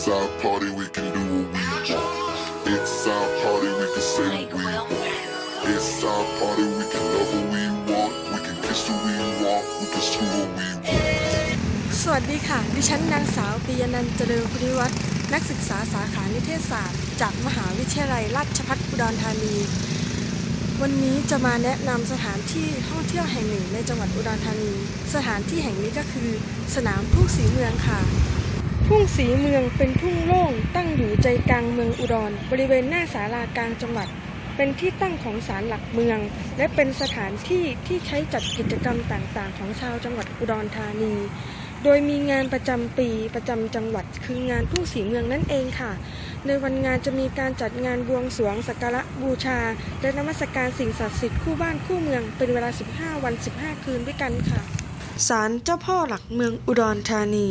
It's our party, we can do what we want. It's our party, we can say what we want. It's our party, we can love who we want. We can kiss who we want. We can screw who we want. สวัสดีค่ะ ดิฉันนางสาวปิยนันท์เจริญคุณิวัฒน์นักศึกษาสาขานิเทศศาสตร์ จากมหาวิทยาลัยราชภัฏอุดรธานี วันนี้จะมาแนะนำสถานที่ท่องเที่ยวแห่งหนึ่งในจังหวัดอุดรธานี สถานที่แห่งนี้ก็คือ สนามทุ่งสีเมืองค่ะ ทุ่งสีเมืองเป็นทุ่งโล่งตั้งอยู่ใจกลางเมืองอุดร บริเวณหน้าศาลากลางจังหวัด เป็นที่ตั้งของศาลหลักเมือง และเป็นสถานที่ที่ใช้จัดกิจกรรมต่างๆ ของชาวจังหวัดอุดรธานี โดยมีงานประจำปีประจำจังหวัด คืองานทุ่งสีเมืองนั่นเองค่ะ ในวันงานจะมีการจัดงานบวงสรวงสักการะบูชา และนมัสการสิ่งศักดิ์สิทธิ์คู่บ้านคู่เมืองเป็นเวลา 15 วัน 15 คืนด้วยกันค่ะศาลเจ้าพ่อหลักเมืองอุดรธานี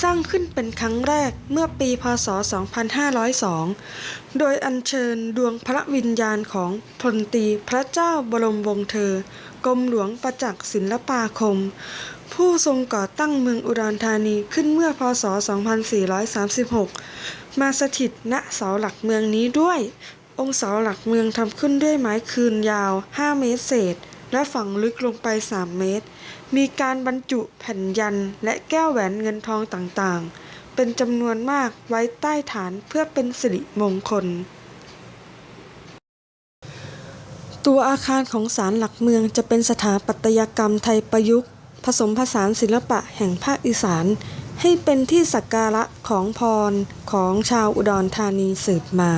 สร้างขึ้นเป็นครั้งแรกเมื่อปีพศ 2502 โดยอัญเชิญดวงพระวิญญาณของพลตรีพระเจ้าบรมวงศ์เธอกรมหลวงประจักษ์ศิลปาคม ผู้ทรงก่อตั้งเมืองอุดรธานีขึ้นเมื่อพศ 2436 มาสถิตณเสาหลักเมืองนี้ด้วย องค์เสาหลักเมืองทำขึ้นด้วยไม้คืนยาว 5 เมตรเศษ และฝังลึกลงไป 3 เมตร มีการบรรจุแผ่นยันและแก้วแหวนเงินทองต่างๆ เป็นจำนวนมากไว้ใต้ฐานเพื่อเป็นสิริมงคล ตัวอาคารของศาลหลักเมืองจะเป็นสถาปัตยกรรมไทยประยุกต์ ผสมผสานศิลปะแห่งภาคอีสาน ให้เป็นที่สักการะของพรของชาวอุดรธานีสืบมา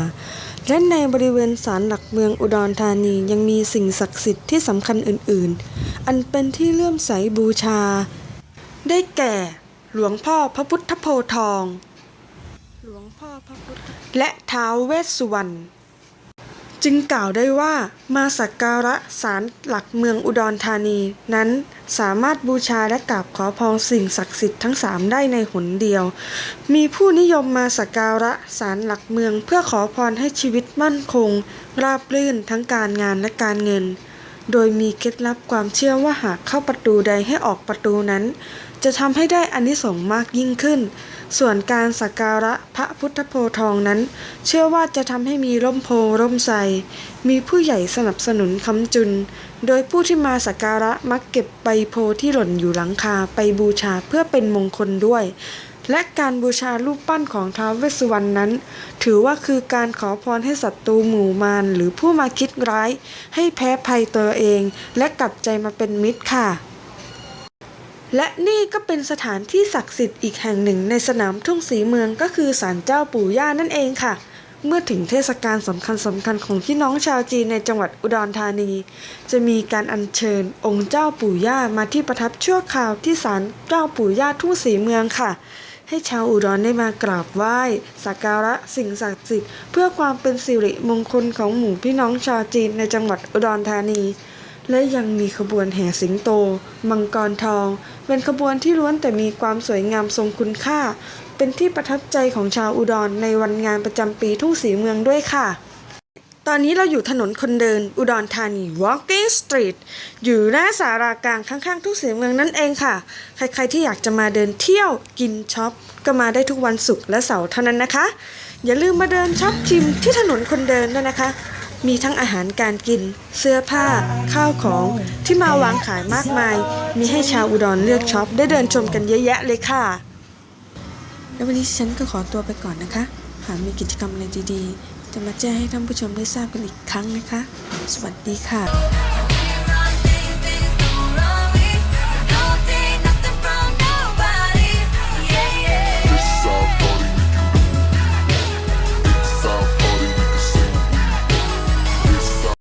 และในบริเวณศาลหลักเมืองอุดรธานียังมีสิ่งศักดิ์สิทธิ์ที่สำคัญอื่น ๆ อันเป็นที่เลื่อมใสบูชา ได้แก่ หลวงพ่อพระพุทธโพธิ์ทอง หลวงพ่อพระพุทธและท้าวเวสสุวรรณ จึงกล่าวได้ว่ามาสักการะศาลหลักเมืองอุดรธานี นั้นสามารถบูชาและกราบขอพรสิ่งศักดิ์สิทธิ์ทั้งสามได้ในหนเดียว มีผู้นิยมมาสักการะศาลหลักเมืองเพื่อขอพรให้ชีวิตมั่นคง ราบรื่นทั้งการงานและการเงิน โดยมีเคล็ดลับความเชื่อว่าหากเข้าประตูใดให้ออกประตูนั้น จะทำให้ได้อานิสงส์มากยิ่งขึ้น ส่วนการสักการะพระพุทธโพธทองนั้น เชื่อว่าจะทำให้มีร่มโพร่มไทรมีผู้ใหญ่สนับสนุนคำจุน โดยผู้ที่มาสักการะมักเก็บใบโพที่หล่นอยู่หลังคาไปบูชาเพื่อเป็นมงคลด้วย และการบูชารูปปั้นของท้าวเวสสุวรรณนั้น ถือว่าคือการขอพรให้ศัตรูหมู่มารหรือผู้มาคิดร้าย ให้แพ้ภัยตัวเอง และกลับใจมาเป็นมิตรค่ะ และนี่ก็เป็นสถานที่ศักดิ์สิทธิ์อีกแห่งหนึ่งในสนามทุ่งสีเมืองก็คือศาลเจ้าปู่ย่านั่นเองค่ะ เมื่อถึงเทศกาลสำคัญสำคัญของพี่น้องชาวจีนในจังหวัดอุดรธานี จะมีการอัญเชิญองค์เจ้าปู่ย่ามาที่ประทับชั่วคราวที่ศาลเจ้าปู่ย่าทุ่งสีเมืองค่ะ ให้ชาวอุดรได้มากราบไหว้สักการะสิ่งศักดิ์สิทธิ์เพื่อความเป็นสิริมงคลของหมู่พี่น้องชาวจีนในจังหวัดอุดรธานี และยังมีขบวนแห่สิงโต มังกรทอง เป็นขบวนที่ล้วนแต่มีความสวยงามทรงคุณค่า เป็นที่ประทับใจของชาวอุดรในวันงานประจำปีทุ่งสีเมืองด้วยค่ะ ตอนนี้เราอยู่ถนนคนเดิน อุดรธานี Walking Street อยู่หน้าสารากลางข้างๆ ทุ่งสีเมืองนั่นเองค่ะ ใครๆที่อยากจะมาเดินเที่ยวกินช็อป ก็มาได้ทุกวันศุกร์และเสาร์เท่านั้นนะคะ อย่าลืมมาเดินช็อปชิมที่ถนนคนเดินด้วยนะคะ มีทั้งอาหารการกิน เสื้อผ้า ข้าวของที่มาวางขายมากมาย มีให้ชาวอุดรเลือกช็อปได้เดินชมกันเยอะแยะเลยค่ะ แล้ววันนี้ฉันก็ขอตัวไปก่อนนะคะ หากมีกิจกรรมอะไรดีๆ จะมาแจ้งให้ท่านผู้ชมได้ทราบกันอีกครั้งนะคะ สวัสดีค่ะ